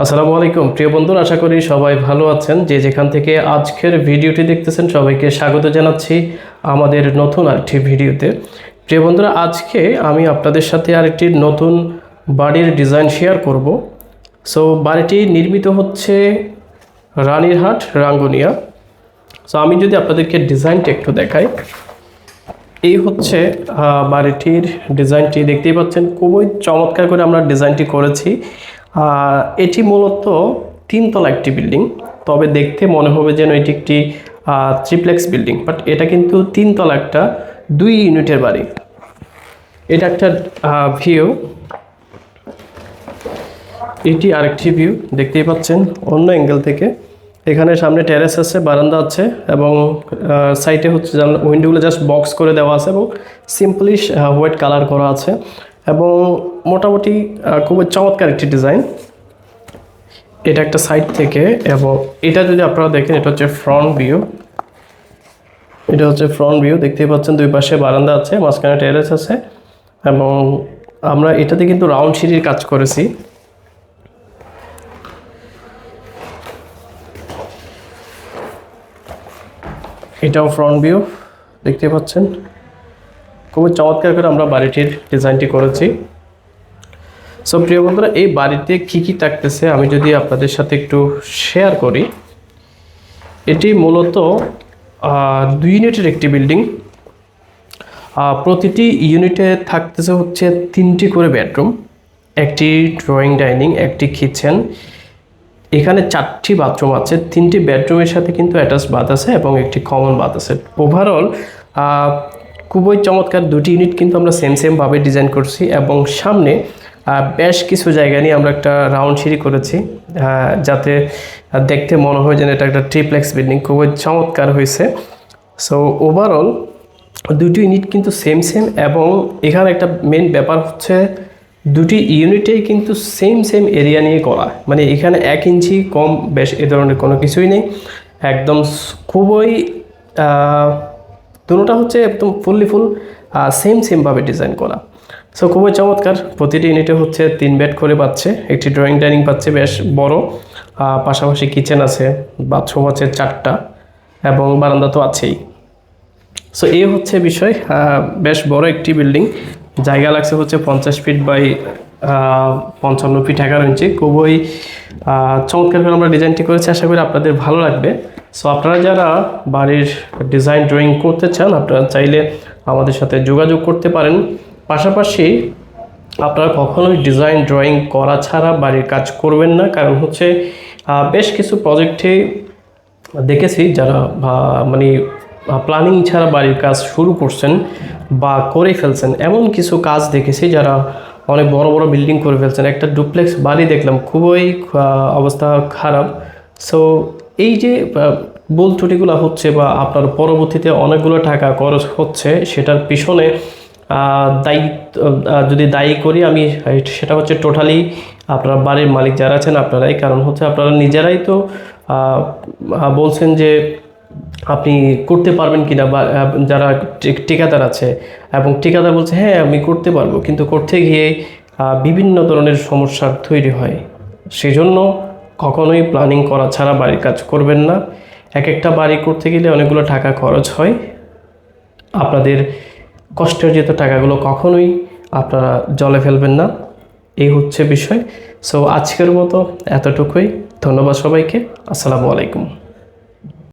আসসালামু আলাইকুম। প্রিয় বন্ধুরা, আশা করি সবাই ভালো আছেন। যে যেখান থেকে আজকের ভিডিওটি দেখতেছেন, সবাইকে স্বাগত জানাচ্ছি আমাদের নতুন আরেকটি ভিডিওতে। প্রিয় বন্ধুরা, আজকে আমি আপনাদের সাথে আরেকটি নতুন বাড়ির ডিজাইন শেয়ার করব। সো বাড়িটি নির্মিত হচ্ছে রানীরহাট, রাঙ্গুনিয়া। সো আমি যদি আপনাদেরকে ডিজাইনটা একটু দেখাই। এই হচ্ছে বাড়িটির ডিজাইনটি। দেখতেই পাচ্ছেন, খুবই চমৎকার করে আমরা ডিজাইনটি করেছি। এটি মূলত তিনতলা একটি বিল্ডিং, তবে দেখতে মনে হবে যেন এটি একটি ট্রিপ্লেক্স বিল্ডিং বাট এটা কিন্তু তিনতলা একটা, দুই ইউনিটের বাড়ি। এটা একটা ভিউ এটি আরেকটি ভিউ দেখতেই পাচ্ছেন, অন্য অ্যাঙ্গেল থেকে। এখানে সামনে টেরেস আছে, বারান্দা আছে, এবং সাইডে হচ্ছে উইন্ডোগুলো জাস্ট বক্স করে দেওয়া আছে, এবং সিম্পলি হোয়াইট কালার করা আছে। এবং মোটামুটি খুবই চমৎকার একটি ডিজাইন। এটা একটা সাইড থেকে এবং এটা যদি আপনারা দেখেন, এটা হচ্ছে ফ্রন্ট ভিউ এটা হচ্ছে ফ্রন্ট ভিউ দেখতেই পাচ্ছেন দুই পাশে বারান্দা আছে, মাঝখানে টেরেস আছে এবং আমরা এটাতে কিন্তু রাউন্ড সিঁড়ির কাজ করেছি। এটাও ফ্রন্ট ভিউ দেখতে পাচ্ছেন। খুবই চমৎকার করে আমরা বাড়িটির ডিজাইনটি করেছি। সো প্রিয় বন্ধুরা, এই বাড়িতে কি কি থাকতেছে আমি যদি আপনাদের সাথে একটু শেয়ার করি। এটি মূলত দুই ইউনিটের একটি বিল্ডিং। প্রতিটি ইউনিটে থাকতেছে হচ্ছে তিনটি করে বেডরুম, একটি ড্রয়িং, ডাইনিং, একটি কিচেন। এখানে চারটি বাথরুম আছে, তিনটি বেডরুমের সাথে কিন্তু অ্যাটাচ বাথ আছে এবং একটি কমন বাথ আছে। ওভারঅল খুবই চমৎকার দুটি ইউনিট কিন্তু আমরা সেম সেমভাবে ডিজাইন করছি এবং সামনে বেশ কিছু জায়গা নিয়ে আমরা একটা রাউন্ড সিঁড়ি করেছি যাতে দেখতে মনে হয় যেন এটা একটা ট্রিপ্লেক্স বিল্ডিং খুবই চমৎকার হয়েছে। সো ওভারঅল দুটি ইউনিট কিন্তু সেম সেম এবং এখানে একটা মেন ব্যাপার হচ্ছে দুটি ইউনিটেই কিন্তু সেম সেম এরিয়া নিয়ে করা মানে এখানে এক ইঞ্চি কম, বেশ এ ধরনের কোনো কিছুই নেই। একদম খুবই দুটোটা হচ্ছে একদম ফুললি ফুল সেম সেমভাবে ডিজাইন করা। সো খুবই চমৎকার। প্রতিটি ইউনিটে হচ্ছে তিন বেড করে পাচ্ছে। একটি ড্রয়িং ডাইনিং পাচ্ছে, বেশ বড়। পাশাপাশি কিচেন আছে বাথরুম আছে চারটা এবং বারান্দা তো আছেই। সো এই হচ্ছে বিষয়। বেশ বড় একটি বিল্ডিং জায়গা লাগছে হচ্ছে পঞ্চাশ ফিট বাই পঞ্চান্ন ফিট এগারো ইঞ্চি খুবই চমৎকার করে আমরা ডিজাইনটি করেছি। আশা করি আপনাদের ভালো লাগবে। সো আপনারা যারা বাড়ির ডিজাইন ড্রয়িং করতে চান, আপনারা চাইলে আমাদের সাথে যোগাযোগ করতে পারেন। পাশাপাশি আপনারা কখনোই ডিজাইন ড্রয়িং করা ছাড়া বাড়ির কাজ করবেন না। কারণ হচ্ছে বেশ কিছু প্রজেক্টে দেখেছি যারা মানে প্ল্যানিং ছাড়া বাড়ির কাজ শুরু করছেন বা করে ফেলছেন। এমন কিছু কাজ দেখেছি যারা অনেক বড় বড় বিল্ডিং করে ফেলছেন। একটা ডুপ্লেক্স বাড়ি দেখলাম, খুবই অবস্থা খারাপ। সো এই যে ভুল ত্রুটিগুলো হচ্ছে বা আপনার পরবর্তীতে অনেকগুলো টাকা খরচ হচ্ছে, সেটার পিছনে দায়িত্ব যদি দায়ী করি আমি সেটা হচ্ছে টোটালি আপনার বাড়ির মালিক যারা আছেন আপনারাই। কারণ হচ্ছে আপনারা নিজেরাই তো বলছেন যে আপনি করতে পারবেন কিনা বা যারা ঠিক- ঠিকাদার আছে। এবং ঠিকাদার বলছে হ্যাঁ আমি করতে পারব। কিন্তু করতে গিয়ে বিভিন্ন ধরনের সমস্যার তৈরি হয়। সেজন্য কখনোই প্ল্যানিং করা ছাড়া বাড়ির কাজ করবেন না। এক একটা বাড়ি করতে গেলে অনেকগুলো টাকা খরচ হয়। আপনাদের কষ্টের যেত টাকাগুলো কখনোই আপনারা জলে ফেলবেন না। এই হচ্ছে বিষয়। সো আজকের মতো এতটুকুই। ধন্যবাদ সবাইকে। আসসালামু আলাইকুম।